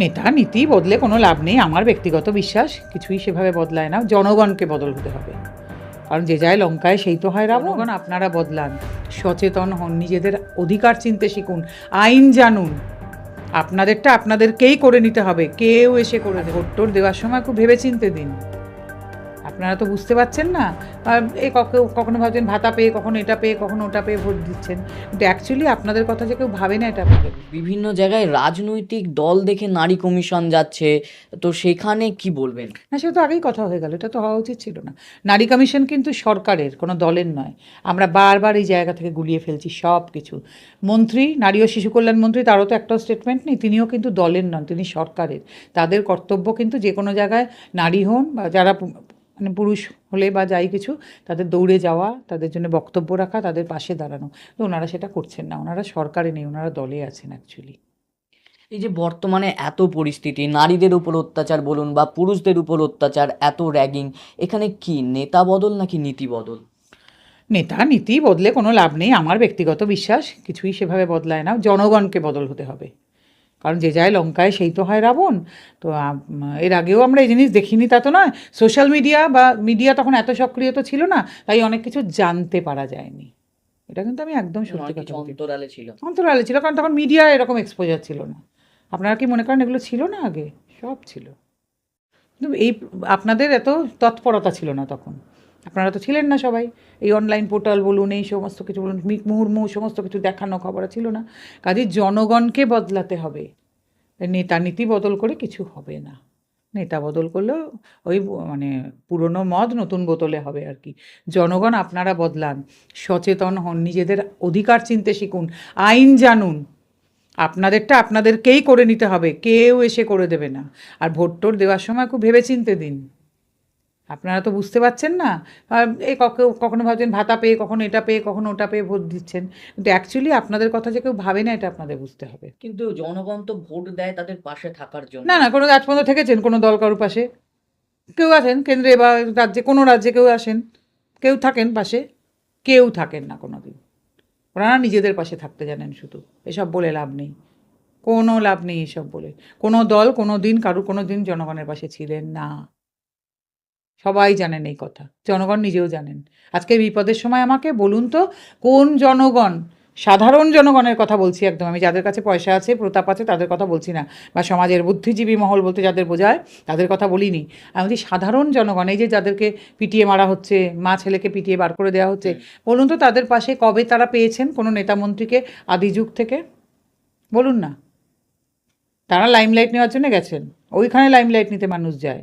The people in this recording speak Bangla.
নেতা নীতি বদলে কোনো লাভ নেই। আমার ব্যক্তিগত বিশ্বাস কিছুই সেভাবে বদলায় না। জনগণকে বদল হতে হবে। কারণ যে যায় লঙ্কায় সেই তো হয় রাবণ। আপনারা বদলান। সচেতন হন নিজেদের অধিকার চিনতে শিখুন আইন জানুন। আপনাদেরটা আপনাদেরকেই করে নিতে হবে। কেউ এসে করে দেবে ভোট দেওয়ার সময় খুব ভেবে চিনতে দিন। আপনারা তো বুঝতে পারছেন না। কখ- কখনো ভাবছেন ভাতা পেয়ে কখনো এটা পেয়ে কখনো ওটা পেয়ে ভোট দিচ্ছেন। কিন্তু অ্যাকচুয়ালি আপনাদের কথা যে কেউ ভাবে না এটা বিভিন্ন জায়গায় রাজনৈতিক দল দেখে নারী কমিশন যাচ্ছে তো সেখানে কি বলবেন? না সে তো আগেই কথা হয়ে গেল এটা তো হওয়া উচিত ছিল না। নারী কমিশন কিন্তু সরকারের কোনো দলের নয়। আমরা বারবার এই জায়গা থেকে গুলিয়ে ফেলছি সব কিছু মন্ত্রী নারী ও শিশু কল্যাণ মন্ত্রী তারও তো একটা স্টেটমেন্ট নেই তিনিও কিন্তু দলের নন তিনি সরকারের। তাদের কর্তব্য কিন্তু যে কোনো জায়গায় নারী হন বা যারা মানে পুরুষ হলে বা যাই কিছু তাদের দৌড়ে যাওয়া তাদের জন্য বক্তব্য রাখা তাদের পাশে দাঁড়ানো। তো ওনারা সেটা করছেন না ওনারা সরকারে নেই ওনারা দলে আছেন অ্যাকচুয়ালি এই যে বর্তমানে এত পরিস্থিতি নারীদের উপর অত্যাচার বলুন বা পুরুষদের উপর অত্যাচার এত র্যাগিং এখানে কি নেতা বদল নাকি নীতি বদল? নেতা নীতি বদলে কোনো লাভ নেই আমার ব্যক্তিগত বিশ্বাস কিছুই সেভাবে বদলায় না জনগণকে বদল হতে হবে। কারণ যে যায় লঙ্কায় সেই তো হয় রাবণ। তো এর আগেও আমরা এই জিনিস দেখিনি তা তো নয়। সোশ্যাল মিডিয়া বা মিডিয়া তখন এত সক্রিয় তো ছিল না তাই অনেক কিছু জানতে পারা যায়নি। এটা কিন্তু আমি একদম সত্যি কথা অন্তরালে ছিল। অন্তরালে ছিল কারণ তখন মিডিয়া এরকম এক্সপোজার ছিল না। আপনারা কি মনে করেন এগুলো ছিল না আগে? সব ছিল। কিন্তু এই আপনাদের এত তৎপরতা ছিল না তখন। আপনারা তো ছিলেন না সবাই। এই অনলাইন পোর্টাল বলুন, এই সমস্ত কিছু বলুন মিক মুহুর্মুহু সমস্ত কিছু দেখানো খবর ছিল না। কাজে জনগণকে বদলাতে হবে। নেতা নীতি বদল করে কিছু হবে না। নেতা বদল করলেও ওই মানে পুরনো মদ নতুন বোতলে হবে আর কি। জনগণ আপনারা বদলান। সচেতন হন, নিজেদের অধিকার চিনতে শিখুন, আইন জানুন। আপনাদেরটা আপনাদেরকেই করে নিতে হবে। কেউ এসে করে দেবে না। আর ভোট টোট দেওয়ার সময় খুব ভেবে চিনতে দিন। আপনারা তো বুঝতে পারছেন না। কখ- কখনো ভাবছেন ভাতা পেয়ে কখনো এটা পেয়ে কখনো ওটা পেয়ে ভোট দিচ্ছেন। কিন্তু অ্যাকচুয়ালি আপনাদের কথা যে কেউ ভাবে না এটা আপনাদের বুঝতে হবে। কিন্তু জনগণ তো ভোট দেয় তাদের পাশে থাকার জন্য। না না কোনো আজ পর্যন্ত থেকেছেন কোনো দল কারোর পাশে? কেউ আছেন কেন্দ্রে বা রাজ্যে কোনো রাজ্যে কেউ আসেন? কেউ থাকেন পাশে? কেউ থাকেন না কোনো দিন ওনারা নিজেদের পাশে থাকতে জানেন শুধু। এসব বলে লাভ নেই। কোনো লাভ নেই এসব বলে। কোনো দল কোনো দিন কারুর কোনো দিন জনগণের পাশে ছিলেন না। সবাই জানেন এই কথা, জনগণ নিজেও জানেন। আজকে বিপদের সময় আমাকে বলুন তো, কোন জনগণ, সাধারণ জনগণের কথা বলছি একদম, আমি যাদের কাছে পয়সা আছে, প্রতাপ আছে, তাদের কথা বলছি না। বা সমাজের বুদ্ধিজীবী মহল বলতে যাদের বোঝায়, তাদের কথা বলিনি। আমি বলছি সাধারণ জনগণ, এই যে যাদেরকে পিটিয়ে মারা হচ্ছে, মা ছেলেকে পিটিয়ে বার করে দেওয়া হচ্ছে, বলুন তো তাদের পাশে কবে তারা পেয়েছেন কোনো নেতামন্ত্রীকে আদি যুগ থেকে? বলুন না। তারা লাইমলাইট নেওয়ার জন্য গেছেন, ওইখানে লাইমলাইট নিতে মানুষ যায়।